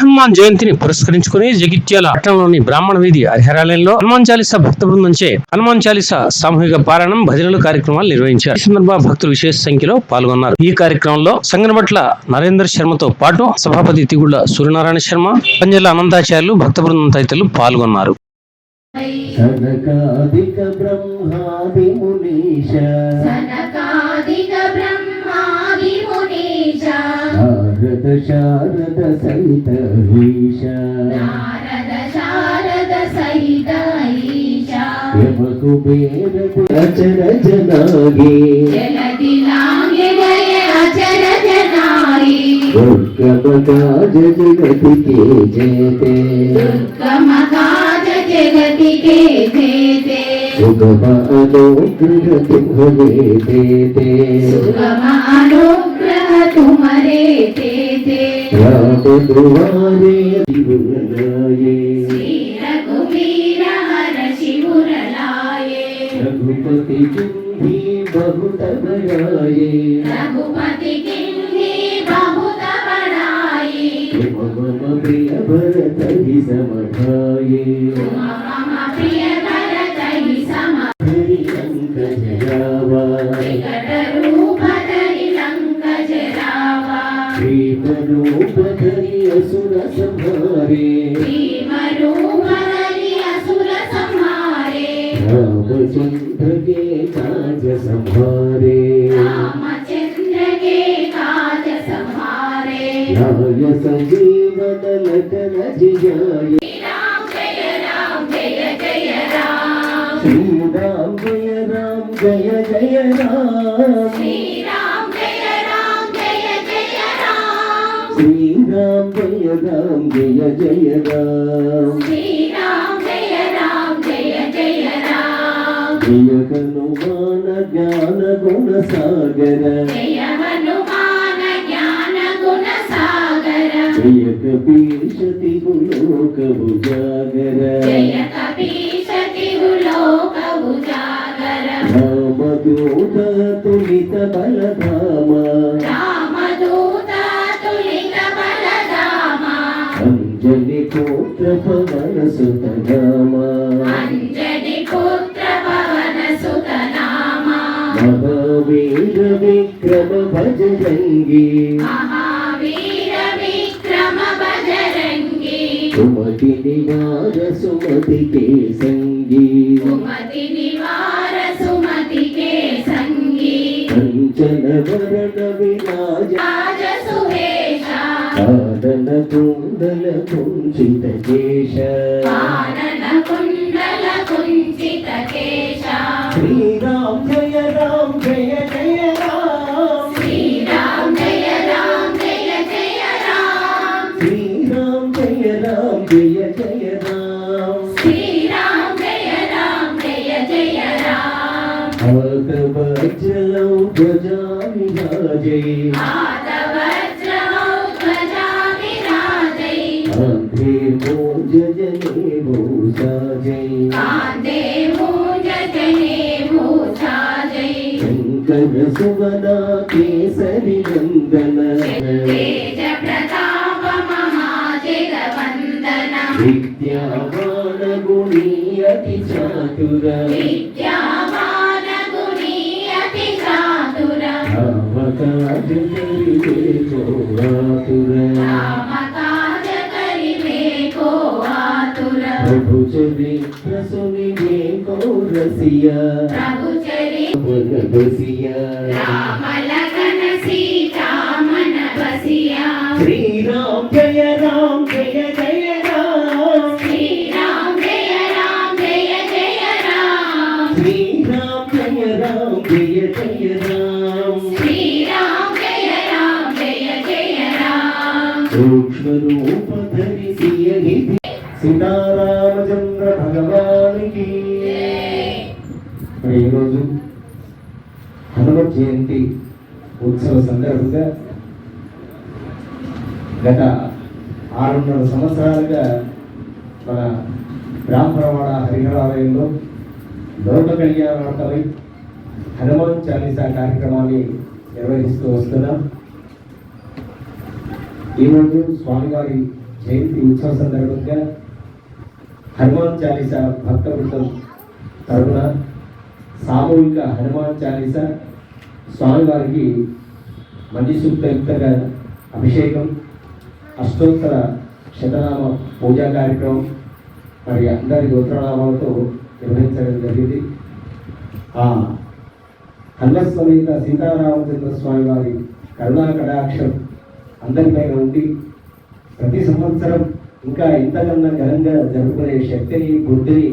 హనుమాన్ జయంతిని పురస్కరించుకుని జగిత్యాల పట్టణంలోని బ్రాహ్మణ వీధి హరిహరాలయంలో హనుమాన్ చాలీసా భక్త బృందంచే హనుమాన్ చాలీసా సామూహిక పారాయణం భజనలు కార్యక్రమాలు నిర్వహించారు. ఈ సందర్భంగా భక్తులు విశేష సంఖ్యలో పాల్గొన్నారు. ఈ కార్యక్రమంలో సంగనబట్ల నరేందర్ శర్మతో పాటు సభాపతి తిగుళ్ళ సూర్యనారాయణ శర్మ పంజల అనంతాచార్యులు భక్త బృందం తదితరులు పాల్గొన్నారు. సనకాదిక బ్రహ్మాది మునీష సనకాదిక బ్రహ్మాది మునీష నారద శారద సహిత ఈశ నారద శారద సహిత ఈశ యమకు బేర అచర జనాగే దుర్గమకాజ జగతికే జయతే దుర్గమ కాజ జగతికే జేతే సుగమ అనుగ్రహ తుమరే దేతే సుగమ అనుగ్రహ తుమరే తేతే రామ దువారే శివులనాయే శ్రీ రఘువీర హర శివురలాయే. రఘుపతి కుంభీ బహుత బడాయే రఘుపతి కింది బహుత బడాయి మమ ప్రియ భరత మమ రూపధరి అసుర సంహారే రామచంద్ర కే కాజ సంహారే నాయ సంజీవన లటన జియాయ రామ జయ రామ జయ జయ రామ. శ్రీరామ్ జయ రామ్ జయ జయ రామ్ రామ్ జయ రామ్ జయ జయ రామ జయ హనుమాన జ్ఞాన గుణ సాగర. జయ కపీశతి గులోక ఉజాగర జయ కపీశతి లోక ఉజాగర రామదూత తులిత బలధామ. పవన సుత రామ అంజని పుత్ర పవన సుత నామ మహావీర విక్రమ భజరంగి సుమతి నివార సుమతి కే సంగీ సుమతి నివార సుమతి కే సంగీ కంచన వరణ విరాజ కుండల కుంచిత కేశ జయ జయ రామ్ శ్రీరామ్ జయ రామ్ జయ జయ రామ్ ఆగవజ్రలౌ ధ్వజా విరాజై ఆదవజ్రమౌ ధ్వజా విరాజై ఆంధ్రే మోజజనే భూషాజై కాందే మూజజనే మూషాజై శంకర సువన కేసరి నందన. తేజ ప్రతాప విద్యావాన గుణీ అతి చాతుర విద్యావాన గుణీ అతి చాతుర రామకాజ కరివే కోరసియ ప్రభు చరి రామలగన రామ్ సీతారామచంద్ర భగవానికి. మరి ఈరోజు హనుమత్ జయంతి ఉత్సవ సందర్భంగా గత ఆరున్నర సంవత్సరాలుగా మన బ్రాహ్మణవాడ హరిహరాలయంలో లోక కళ్యాణార్థమై హనుమాన్ చాలీసా కార్యక్రమాన్ని నిర్వహిస్తూ వస్తున్నాం. ఈరోజు స్వామివారి జయంతి ఉత్సవ సందర్భంగా హనుమాన్ చాలీస భక్త వృత్తం తరఫున సామూహిక హనుమాన్ చాలీస స్వామివారికి మంచి సూక్తయుక్తగా అభిషేకం అష్టోత్తర శతనామ పూజా కార్యక్రమం మరి అందరి గోత్రనామాలతో నిర్వహించడం జరిగింది. ఆ హనుమస్వమేత సీతారామచంద్ర స్వామి వారి కరుణా కటాక్షం అందరిపైన ఉండి ప్రతి సంవత్సరం ఇంకా ఇంతకన్నా ఘనంగా జరుపుకునే శక్తిని బుద్ధిని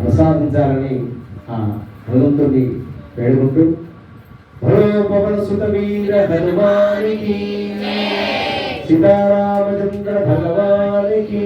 ప్రసాదించాలని ఆ వేడుకుంటూ పవన సుత వీర హనుమానికి సీతారామచంద్ర భగవానికి